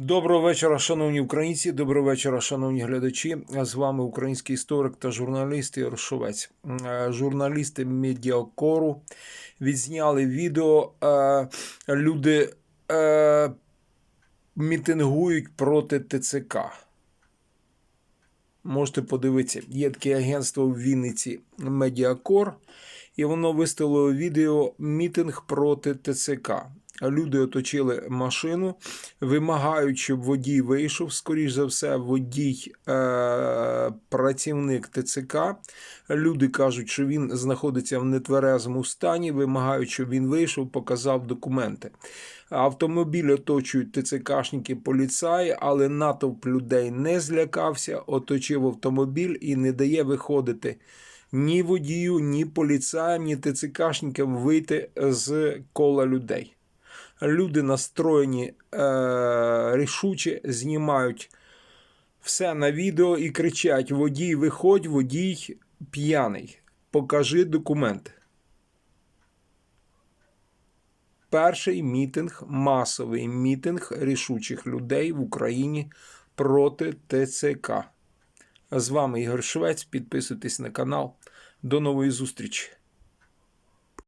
Доброго вечора, шановні українці. Доброго вечора, шановні глядачі. З вами український історик та журналіст Ігор Е, Журналісти Медіакору відзняли відео. е, Люди е, мітингують проти ТЦК. Можете подивитися, є таке агентство в Вінниці Медіакор, і воно виставило відео мітинг проти ТЦК. Люди оточили машину, вимагають, щоб водій вийшов. Скоріш за все, водій е- працівник ТЦК. Люди кажуть, що він знаходиться в нетверезому стані, вимагають, щоб він вийшов, показав документи. Автомобіль оточують ТЦКшники поліцаї, але натовп людей не злякався, оточив автомобіль і не дає виходити ні водію, ні поліцаям, ні ТЦКшникам вийти з кола людей. Люди настроєні е, рішуче, знімають все на відео і кричать: водій, виходь, водій п'яний. Покажи документи. Перший мітинг, масовий мітинг рішучих людей в Україні проти ТЦК. З вами Ігор Швець. Підписуйтесь на канал. До нової зустрічі!